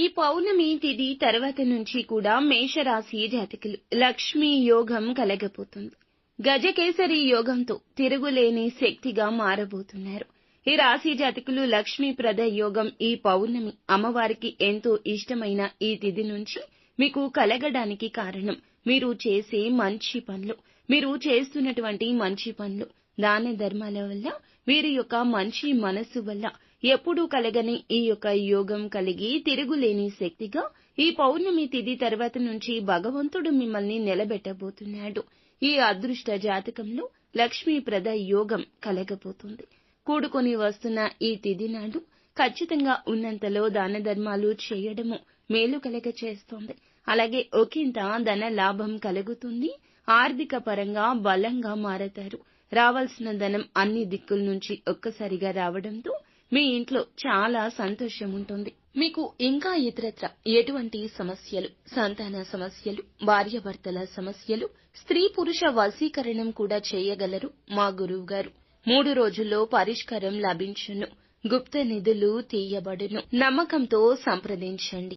ఈ పౌర్ణమి తిథి తర్వాత నుంచి కూడా మేషరాశి జాతకులు లక్ష్మీ యోగం కలగబోతుంది. గజకేసరి యోగంతో తిరుగులేని శక్తిగా మారబోతున్నారు. ఈ రాశి జాతకులు లక్ష్మీప్రద యోగం ఈ పౌర్ణమి అమ్మవారికి ఎంతో ఇష్టమైన ఈ తిథి నుంచి మీకు కలగడానికి కారణం మీరు చేసే మంచి పనులు. మీరు చేస్తున్నటువంటి మంచి పనులు దాన ధర్మాల వల్ల వీరి యొక్క మంచి మనస్సు వల్ల ఎప్పుడూ కలగని ఈ యొక్క యోగం కలిగి తిరుగులేని శక్తిగా ఈ పౌర్ణమి తిథి తర్వాత నుంచి భగవంతుడు మిమ్మల్ని నిలబెట్టబోతున్నాడు. ఈ అదృష్ట జాతకంలో లక్ష్మీప్రద యోగం కలగబోతుంది. కూడుకొని వస్తున్న ఈ తిథి నాడు ఖచ్చితంగా ఉన్నంతలో దాన ధర్మాలు చేయడము మేలు కలగ చేస్తోంది. అలాగే ఒకంత ధన లాభం కలుగుతుంది. ఆర్థిక పరంగా బలంగా మారతారు. రావాల్సిన ధనం అన్ని దిక్కుల నుంచి ఒక్కసారిగా రావడంతో మీ ఇంట్లో చాలా సంతోషం ఉంటుంది మీకు ఇంకా ఇతరత్ర ఎటువంటి సమస్యలు సంతాన సమస్యలు భార్యాభర్తల సమస్యలు స్త్రీ పురుష వశీకరణం కూడా చేయగలరు? మా గురువు గారు మూడు రోజుల్లో పరిష్కారం లభించును. గుప్త నిధులు తీయబడును. నమ్మకంతో సంప్రదించండి.